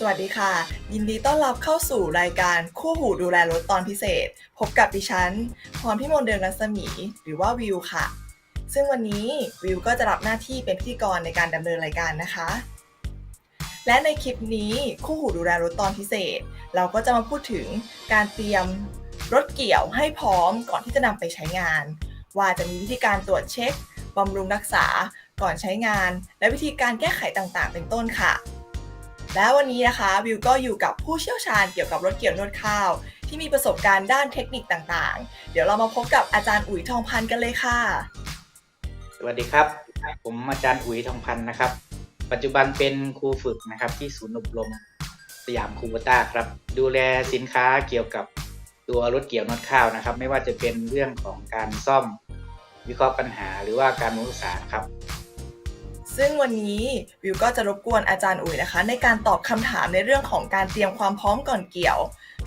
สวัสดีค่ะ ยินดีต้อนรับเข้าสู่รายการคู่หูดูแลรถตอนพิเศษ พบกับดิฉันพรพิมลเดือนรัศมี หรือว่าวิวค่ะ ซึ่งวันนี้วิวก็จะรับหน้าที่เป็นพิธีกรในการดำเนินรายการนะคะ และในคลิปนี้คู่หูดูแลรถตอนพิเศษ เราก็จะมาพูดถึงการเตรียมรถเกี่ยวให้พร้อมก่อนที่จะนำไปใช้งาน ว่าจะมีวิธีการตรวจเช็คบำรุงรักษาก่อนใช้งาน และวิธีการแก้ไขต่างๆ เป็นต้นค่ะ และวันนี้นะคะวิวก็อยู่กับผู้เชี่ยวชาญเกี่ยวกับรถเกี่ยวนวดข้าว ที่มีประสบการณ์ด้านเทคนิคต่างๆ เดี๋ยวเรามาพบกับอาจารย์อุ๋ยทองพันธ์กันเลยค่ะ สวัสดีครับ ผมอาจารย์อุ๋ยทองพันธ์นะครับ ปัจจุบันเป็นครูฝึกนะครับที่ศูนย์อบรมสยามคูบต้าครับ ดูแลสินค้าเกี่ยวกับตัวรถเกี่ยวนวดข้าวนะครับ ไม่ว่าจะเป็นเรื่องของการซ่อมวิเคราะห์ปัญหา หรือว่าการมุสาครับ ซึ่งวันนี้วิวก็จะรบกวนอาจารย์อุ๋ยนะคะ ในการตอบคำถามในเรื่องของการเตรียมความพร้อมก่อนเกี่ยว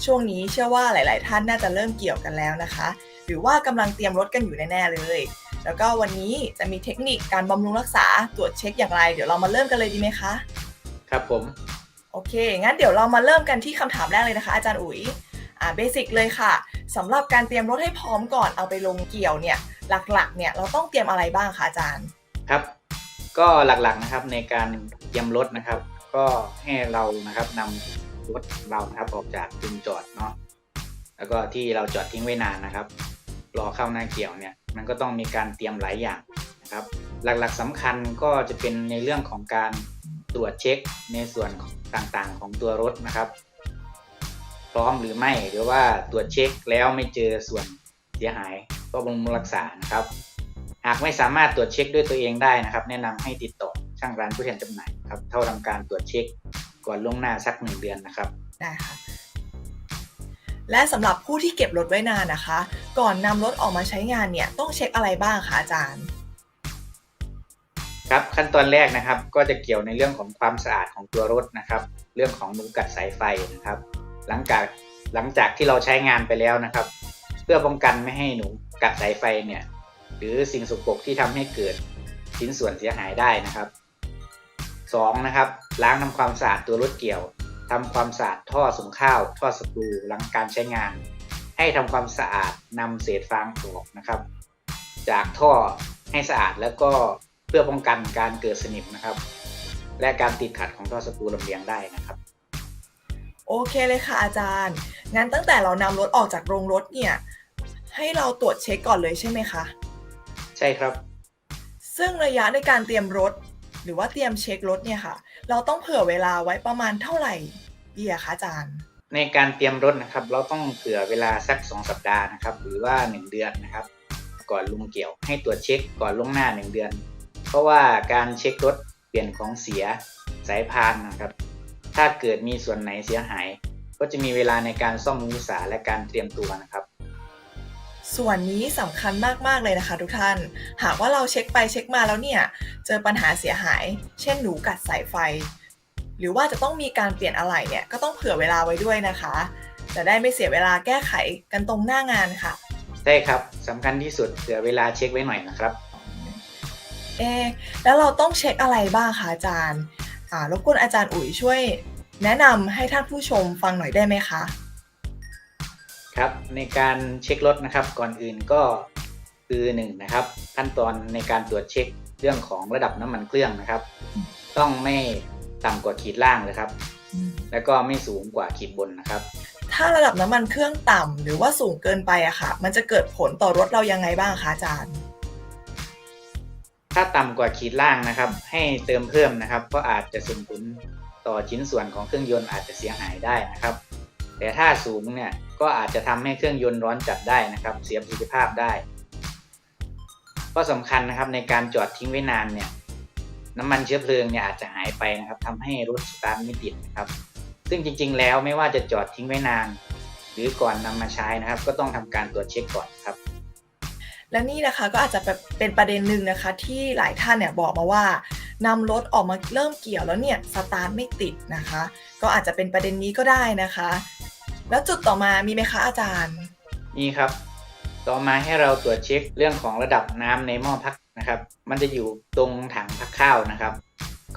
ช่วงนี้เชื่อว่าหลาย ๆ ท่านน่าจะเริ่มเกี่ยวกันแล้วนะคะ หรือว่ากำลังเตรียมรถกันอยู่แน่ ๆ เลย แล้วก็วันนี้จะมีเทคนิคการบำรุงรักษาตรวจเช็คอย่างไร เดี๋ยวเรามาเริ่มกันเลยดีไหมคะ ครับผม โอเค งั้นเดี๋ยวเรามาเริ่มกันที่คำถามแรกเลยนะคะ อาจารย์อุ๋ยอ่าเบสิกเลยค่ะสำหรับการเตรียมรถให้พร้อมก่อนเอาไปลงเกี่ยวเนี่ยหลัก ๆ เนี่ยเราต้องเตรียมอะไรบ้างคะอาจารย์ ครับ ก็หลักๆนะครับในการเตรียมรถนะครับ ก็ให้เรานะครับนำรถเรานะครับออกจากจุดจอดเนาะแล้วก็ที่เราจอดทิ้งไว้นานนะครับ รอเข้าหน้าเกี่ยวเนี่ยมันก็ต้องมีการเตรียมหลายอย่างนะครับ หลักๆสำคัญก็จะเป็นในเรื่องของการตรวจเช็คในส่วนต่างๆ ของตัวรถนะครับ พร้อมหรือไม่หรือว่าตรวจเช็คแล้วไม่เจอส่วนเสียหายก็บำรุงรักษานะครับ หากไม่สามารถตรวจเช็คด้วยตัวเองได้นะครับ แนะนำให้ติดต่อช่างร้านผู้แทนจำหน่ายครับเท่าทำการตรวจเช็คก่อนล่วงหน้าสักหนึ่งเดือนนะครับได้ค่ะและสำหรับผู้ที่เก็บรถไว้นานนะคะ ก่อนนำรถออกมาใช้งานเนี่ยต้องเช็คอะไรบ้างคะอาจารย์ครับขั้นตอนแรกนะครับก็จะเกี่ยวในเรื่องของความสะอาดของตัวรถนะครับ เรื่องของนูกัดสายไฟนะครับ หลังจากหลังจากที่เราใช้งานไปแล้วนะครับ เพื่อป้องกันไม่ให้หนูกัดสายไฟเนี่ย หรือสิ่งสกปรกที่ทำให้เกิดชิ้นส่วนเสียหายได้นะครับสองนะครับ ล้างทำความสะอาดตัวรถเกี่ยวทำความสะอาดท่อส่งข้าว ท่อสกรูหลังการใช้งาน ให้ทำความสะอาดนำเศษฟางออกนะครับ จากท่อให้สะอาดแล้วก็เพื่อป้องกันการเกิดสนิมนะครับ และการติดขัดของท่อสกรูลำเลียงได้นะครับ โอเคเลยค่ะอาจารย์งั้นตั้งแต่เรานำรถออกจากโรงรถเนี่ยให้เราตรวจเช็คก่อนเลยใช่ไหมคะ ใช่ครับ ซึ่งระยะในการเตรียมรถ หรือว่าเตรียมเช็ครถเนี่ยค่ะ เราต้องเผื่อเวลาไว้ประมาณเท่าไหร่ดีอะคะอาจารย์ ในการเตรียมรถนะครับ เราต้องเผื่อเวลาสัก 2 สัปดาห์นะครับ หรือว่า 1 เดือนนะครับ ก่อนลุงเกี่ยวให้ตรวจเช็คก่อนล่วงหน้า 1 เดือน เพราะว่าการเช็ครถเปลี่ยนของเสียสายพานนะครับ ถ้าเกิดมีส่วนไหนเสียหาย ก็จะมีเวลาในการซ่อมบำรุงรักษาและการเตรียมตัวนะครับ ส่วนนี้สำคัญมาก ๆ เลยนะคะทุกท่าน หากว่าเราเช็คไปเช็คมาแล้วเนี่ย เจอปัญหาเสียหาย เช่นหนูกัดสายไฟ หรือว่าจะต้องมีการเปลี่ยนอะไหล่เนี่ย ก็ต้องเผื่อเวลาไว้ด้วยนะคะ จะได้ไม่เสียเวลาแก้ไขกันตรงหน้างานค่ะใช่ครับสำคัญที่สุดเผื่อเวลาเช็คไว้หน่อยนะครับ เอะแล้วเราต้องเช็คอะไรบ้างคะอาจารย์อ่ารบกวนอาจารย์อุ๋ยช่วย แนะนำให้ท่านผู้ชมฟังหน่อยได้ไหมคะ ครับในการเช็ครถนะครับก่อนอื่นก็คือหนึ่งนะครับขั้นตอนในการตรวจเช็คเรื่องของระดับน้ำมันเครื่องนะครับ ต้องไม่ต่ำกว่าขีดล่างเลยครับ แล้วก็ไม่สูงกว่าขีดบนนะครับ ถ้าระดับน้ำมันเครื่องต่ำหรือว่าสูงเกินไปอะค่ะ มันจะเกิดผลต่อรถเรายังไงบ้างคะอาจารย์ ถ้าต่ำกว่าขีดล่างนะครับ ให้เติมเพิ่มนะครับเพราะอาจจะส่งผลต่อชิ้นส่วนของเครื่องยนต์อาจจะเสียหายได้นะครับ แต่ถ้าสูงเนี่ย ก็อาจจะทำให้เครื่องยนต์ร้อนจัดได้นะครับ เสียประสิทธิภาพได้ ก็สำคัญนะครับในการจอดทิ้งไว้นานเนี่ยน้ำมันเชื้อเพลิงเนี่ยอาจจะหายไปนะครับทำให้รถสตาร์ทไม่ติดนะครับ ซึ่งจริง ๆ แล้วไม่ว่าจะจอดทิ้งไว้นาน หรือก่อนนำมาใช้นะครับ ก็ต้องทำการตรวจเช็คก่อนครับและนี่นะคะก็อาจจะเป็นประเด็นหนึ่งนะคะ ที่หลายท่านเนี่ยบอกมาว่านำรถออกมาเริ่มเกี่ยวแล้วเนี่ยสตาร์ทไม่ติดนะคะ ก็อาจจะเป็นประเด็นนี้ก็ได้นะคะ แล้วจุดต่อมามีไหมคะอาจารย์ นี่ครับ ต่อมาให้เราตรวจเช็คเรื่องของระดับน้ำในหม้อพักนะครับ มันจะอยู่ตรงถังพักข้าวนะครับ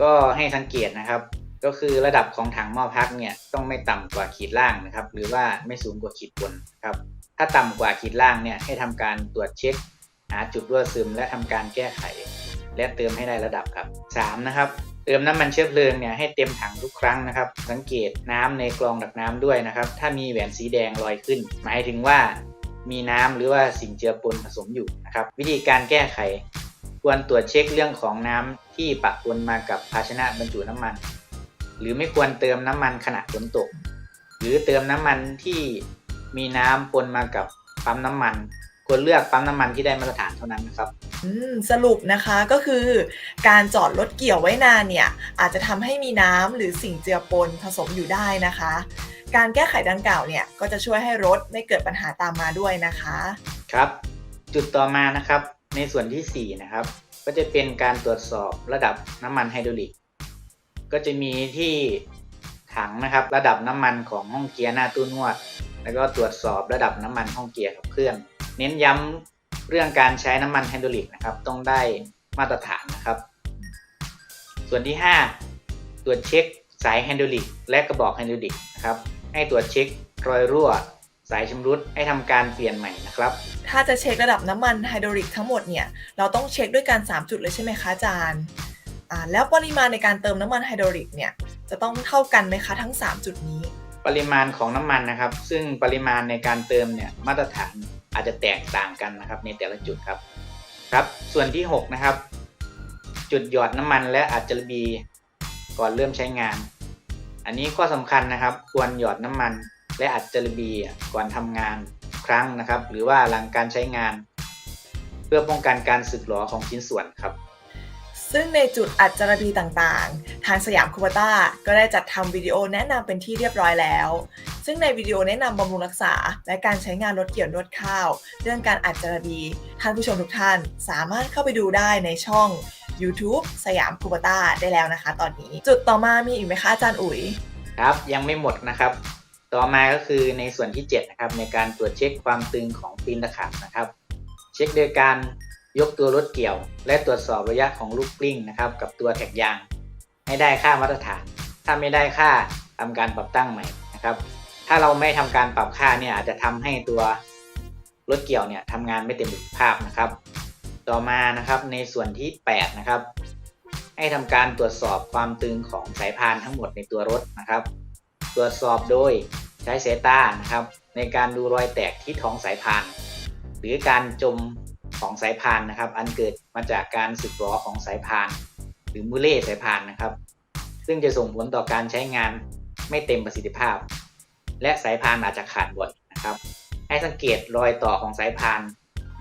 ก็ให้สังเกตนะครับ ก็คือระดับของถังหม้อพักเนี่ยต้องไม่ต่ำกว่าขีดล่างนะครับ หรือว่าไม่สูงกว่าขีดบนครับ ถ้าต่ำกว่าขีดล่างเนี่ยให้ทำการตรวจเช็ค หาจุดรั่วซึม และทำการแก้ไข และเติมให้ได้ระดับครับ 3. นะครับ เติมน้ำมันเชื้อเพลิงเนี่ยให้เต็มถังทุกครั้งนะครับ สังเกตน้ำในกรองดักน้ำด้วยนะครับ ถ้ามีแหวนสีแดงลอยขึ้น หมายถึงว่ามีน้ำหรือว่าสิ่งเจือปนผสมอยู่นะครับ วิธีการแก้ไข ควรตรวจเช็คเรื่องของน้ำที่ปะปนมากับภาชนะบรรจุน้ำมัน หรือไม่ควรเติมน้ำมันขณะฝนตก หรือเติมน้ำมันที่มีน้ำปนมากับปั๊มน้ำมัน ควรเลือกปั๊มน้ำมันที่ได้มาตรฐานเท่านั้นนะครับอืมสรุปนะคะก็คือการจอดรถเกี่ยวไว้นานเนี่ยอาจจะทำให้มีน้ำหรือสิ่งเจือปนผสมอยู่ได้นะคะ การแก้ไขดังกล่าวเนี่ยก็จะช่วยให้รถไม่เกิดปัญหาตามมาด้วยนะคะครับ จุดต่อมานะครับในส่วนที่ 4 นะครับ ก็จะเป็นการตรวจสอบระดับน้ำมันไฮดรอลิก ก็จะมีที่ถังนะครับระดับน้ำมันของห้องเกียร์หน้าตู้นวด แล้วก็ตรวจสอบระดับน้ำมันห้องเกียร์ขับเคลื่อน เน้นย้ำเรื่องการใช้น้ำมันไฮดรอลิกนะครับต้องได้มาตรฐานนะครับ ส่วนที่ 5 ตรวจเช็คสายไฮดรอลิกและกระบอกไฮดรอลิกนะครับให้ตรวจเช็ครอยรั่ว สายชำรุดให้ทำการเปลี่ยนใหม่นะครับ ถ้าจะเช็คระดับน้ำมันไฮดรอลิกทั้งหมดเนี่ยเราต้องเช็คด้วยกัน3จุดเลยใช่ไหมคะอาจารย์อ่าแล้วปริมาณในการเติมน้ำมันไฮดรอลิกเนี่ยจะต้องเท่ากันไหมคะทั้ง 3 จุดนี้ ปริมาณของน้ำมันนะครับ ซึ่งปริมาณในการเติมเนี่ยมาตรฐานอาจจะแตกต่างกันนะครับในแต่ละจุดครับครับส่วนที่ 6 นะครับ จุดหยอดน้ำมันและอาจจะบีก่อนเริ่มใช้งาน อันนี้ข้อสำคัญนะครับ ควรหยอดน้ำมัน และอัดจารบีก่อนทำงานครั้งนะครับ หรือว่าหลังการใช้งาน เพื่อป้องกันการสึกหรอของชิ้นส่วนครับ ซึ่งในจุดอัดจารบีต่างๆ ทางสยามคูปต้าก็ได้จัดทำวิดีโอแนะนำเป็นที่เรียบร้อยแล้ว ซึ่งในวิดีโอแนะนำบำรุงรักษา และการใช้งานรถเกี่ยวนวดข้าว เรื่องการอัดจารบีท่านผู้ชมทุกท่านสามารถเข้าไปดูได้ในช่อง YouTube สยามคูปต้าได้แล้วนะคะ ตอนนี้ จุดต่อมามีอีกไหมคะอาจารย์อุ๋ยครับยังไม่หมดนะครับ ต่อมาก็คือในส่วนที่7นะครับในการตรวจเช็คความตึงของตีนตะขาบนะครับ เช็คโดยการ ยกตัวรถเกี่ยว และตรวจสอบระยะของลูกกลิ้งนะครับ กับตัวแท็กยาง ให้ได้ค่ามาตรฐาน ถ้าไม่ได้ค่าทำการปรับตั้งใหม่นะครับ ถ้าเราไม่ทำการปรับค่าเนี่ยอาจจะทำให้ตัวรถเกี่ยวเนี่ยทำงานไม่เต็มประสิทธิภาพนะครับ ต่อมานะครับในส่วนที่ 8 นะครับ ให้ทำการตรวจสอบความตึงของสายพานทั้งหมดในตัวรถนะครับ ตรวจสอบโดยใช้สายตานะครับ ในการดูรอยแตกที่ท้องสายพาน หรือการจม ของสายพานนะครับ อันเกิดมาจากการสึกหรอของสายพาน หรือมูเล่สายพานนะครับ ซึ่งจะส่งผลต่อการใช้งานไม่เต็มประสิทธิภาพ และสายพานอาจจะขาดบ่อยนะครับ ให้สังเกตรอยต่อของสายพาน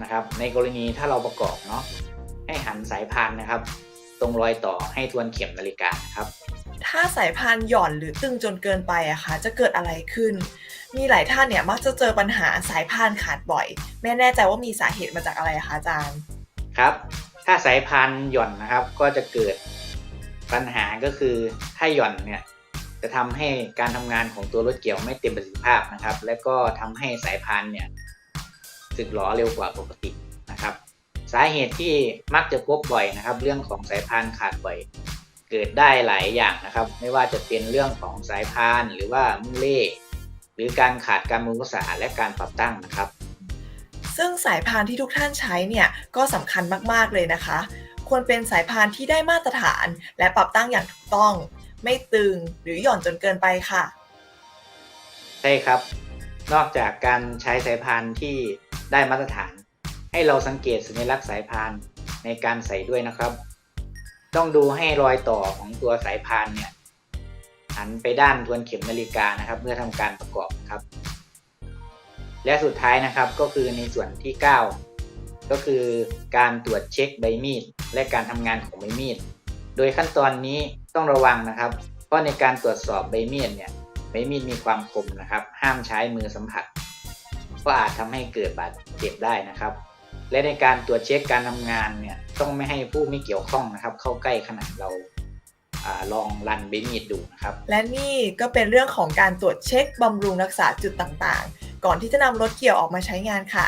นะครับ ในกรณีถ้าเราประกอบเนาะให้หันสายพานนะครับ ตรงรอยต่อให้ทวนเข็มนาฬิกานะครับ ถ้าสายพานหย่อนหรือตึงจนเกินไปอะคะจะเกิดอะไรขึ้น มีหลายท่านเนี่ยมักจะเจอปัญหาสายพานขาดบ่อย ไม่แน่ใจว่ามีสาเหตุมาจากอะไรคะอาจารย์ ครับ ถ้าสายพานหย่อนนะครับก็จะเกิดปัญหาก็คือถ้าหย่อนเนี่ยจะทำให้การทำงานของตัวรถเกี่ยวไม่เต็มประสิทธิภาพนะครับ และก็ทำให้สายพานเนี่ยสึกหรอเร็วกว่าปกตินะครับ สาเหตุที่มักจะพบบ่อยนะครับ เรื่องของสายพานขาดบ่อย เกิดได้หลายอย่างนะครับ ไม่ว่าจะเป็นเรื่องของสายพานหรือว่ามุ้งเล่หรือการขาดการมุงรักษาและการปรับตั้งนะครับ ซึ่งสายพานที่ทุกท่านใช้เนี่ยก็สำคัญมากๆเลยนะคะ ควรเป็นสายพานที่ได้มาตรฐาน และปรับตั้งอย่างถูกต้อง ไม่ตึงหรือหย่อนจนเกินไปค่ะ ใช่ครับ นอกจากการใช้สายพานที่ได้มาตรฐาน ให้เราสังเกตสัญลักษณ์สายพานในการใส่ด้วยนะครับ ต้องดูให้รอยต่อของตัวสายพานเนี่ยหันไปด้านทวนเข็มนาฬิกานะครับ เมื่อทำการประกอบครับ และสุดท้ายนะครับก็คือในส่วนที่ 9 ก็คือการตรวจเช็คใบมีด และการทำงานของใบมีด โดยขั้นตอนนี้ต้องระวังนะครับ เพราะในการตรวจสอบใบมีดเนี่ยใบมีดมีความคมนะครับ ห้ามใช้มือสัมผัส ก็อาจทำให้เกิดบาดเจ็บได้นะครับ และในการตรวจเช็คการทำงานเนี่ยต้องไม่ให้ผู้ไม่เกี่ยวข้องนะครับ เข้าใกล้ขณะเราอลองรันใบมีดดูนะครับ และนี่ก็เป็นเรื่องของการตรวจเช็คบำรุงรักษาจุดต่างๆ ก่อนที่จะนำรถเกี่ยวออกมาใช้งานค่ะ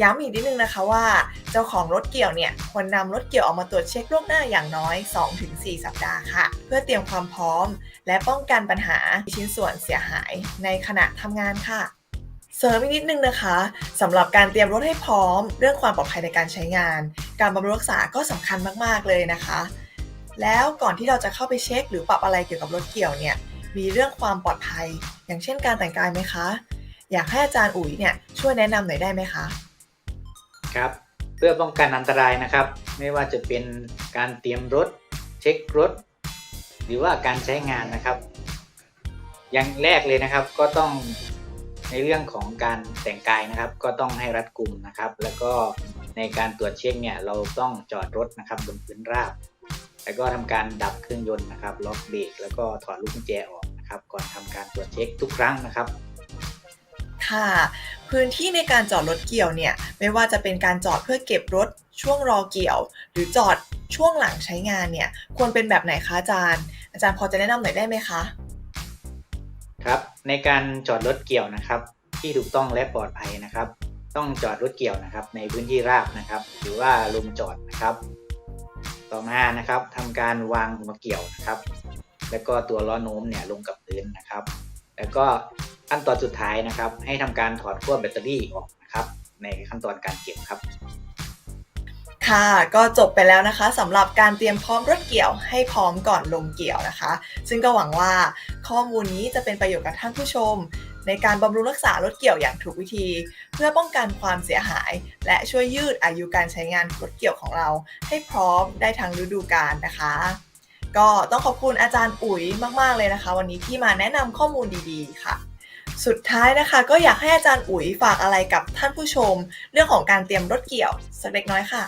ย้ำอีกนิดนึงนะคะว่า เจ้าของรถเกี่ยวเนี่ยควรนำรถเกี่ยวออกมาตรวจเช็คล่วงหน้าอย่างน้อย 2-4 สัปดาห์ค่ะ เพื่อเตรียมความพร้อม และป้องกันปัญหาชิ้นส่วนเสียหายในขณะทำงานค่ะ เสริมอีกนิดนึงนะคะสำหรับการเตรียมรถให้พร้อม เรื่องความปลอดภัยในการใช้งาน การบำรุงรักษาก็สำคัญมากๆเลยนะคะ แล้วก่อนที่เราจะเข้าไปเช็ค หรือปรับอะไรเกี่ยวกับรถเกี่ยวเนี่ยมีเรื่องความปลอดภัย อย่างเช่นการแต่งกายไหมคะ อยากให้อาจารย์อุ๋ยเนี่ยช่วยแนะนำหน่อยได้ไหมคะครับเพื่อป้องกันอันตรายนะครับ ไม่ว่าจะเป็นการเตรียมรถ เช็ครถ หรือว่าการใช้งานนะครับ อย่างแรกเลยนะครับก็ต้อง ในเรื่องของการแต่งกายนะครับ ก็ต้องให้รัดกุมนะครับ แล้วก็ในการตรวจเช็คเนี่ยเราต้องจอดรถนะครับบนพื้นราบ แล้วก็ทำการดับเครื่องยนต์นะครับ ล็อกเบรกแล้วก็ถอดลูกกุญแจออกนะครับ ก่อนทำการตรวจเช็คทุกครั้งนะครับค่ะพื้นที่ในการจอดรถเกี่ยวเนี่ยไม่ว่าจะเป็นการจอดเพื่อเก็บรถช่วงรอเกี่ยว หรือจอดช่วงหลังใช้งานเนี่ยควรเป็นแบบไหนคะอาจารย์ อาจารย์พอจะแนะนำหน่อยได้ไหมคะ ครับ ในการจอดรถเกี่ยวนะครับ ที่ถูกต้องและปลอดภัยนะครับ ต้องจอดรถเกี่ยวนะครับ ในพื้นที่ราบนะครับ หรือว่าลงจอดนะครับ ต่อมานะครับทำการวางหัวเกี่ยวนะครับ แล้วก็ตัวล้อโน้มเนี่ยลงกับพื้นนะครับ แล้วก็ขั้นตอนสุดท้ายนะครับ ให้ทำการถอดขั้วแบตเตอรี่ออกนะครับ ในขั้นตอนการเก็บครับ ค่ะ ก็จบไปแล้วนะคะสำหรับการเตรียมพร้อมรถเกี่ยวให้พร้อมก่อนลงเกี่ยวนะคะ ซึ่งก็หวังว่าข้อมูลนี้จะเป็นประโยชน์กับท่านผู้ชม ในการบำรุงรักษารถเกี่ยวอย่างถูกวิธี เพื่อป้องกันความเสียหาย และช่วยยืดอายุการใช้งานรถเกี่ยวของเรา ให้พร้อมได้ทั้งฤดูกาลนะคะ ก็ต้องขอบคุณอาจารย์อุ๋ยมาก ๆ เลยนะคะ วันนี้ที่มาแนะนำข้อมูลดีๆ ค่ะสุดท้ายนะคะก็อยากให้อาจารย์อุ๋ยฝากอะไรกับท่านผู้ชม เรื่องของการเตรียมรถเกี่ยวสักเล็กน้อยค่ะ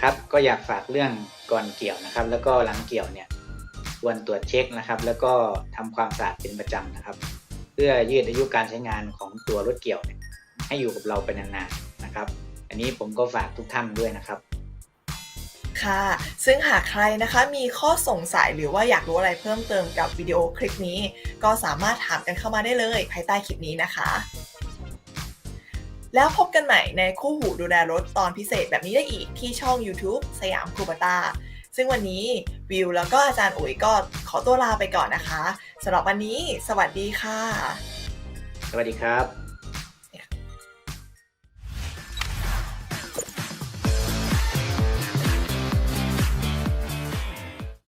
ครับก็อยากฝากเรื่องก่อนเกี่ยวนะครับ แล้วก็หลังเกี่ยวเนี่ยควรตรวจเช็คนะครับ แล้วก็ทำความสะอาดเป็นประจำนะครับ เพื่อยืดอายุการใช้งานของตัวรถเกี่ยวเนี่ยให้อยู่กับเราไปนานๆนะครับ อันนี้ผมก็ฝากทุกท่านด้วยนะครับค่ะ ซึ่งหากใครนะคะมีข้อสงสัยหรือว่าอยากรู้อะไรเพิ่มเติมกับวิดีโอคลิปนี้ ก็สามารถถามกันเข้ามาได้เลยภายใต้คลิปนี้นะคะ แล้วพบกันใหม่ในคู่หูดูแลรถตอนพิเศษแบบนี้ได้อีกที่ช่อง YouTube สยามคูปตาซึ่งวันนี้วิวแล้วก็อาจารย์อุ๋ยก็ขอตัวลาไปก่อนนะคะสำหรับวันนี้ สวัสดีค่ะ สวัสดีครับ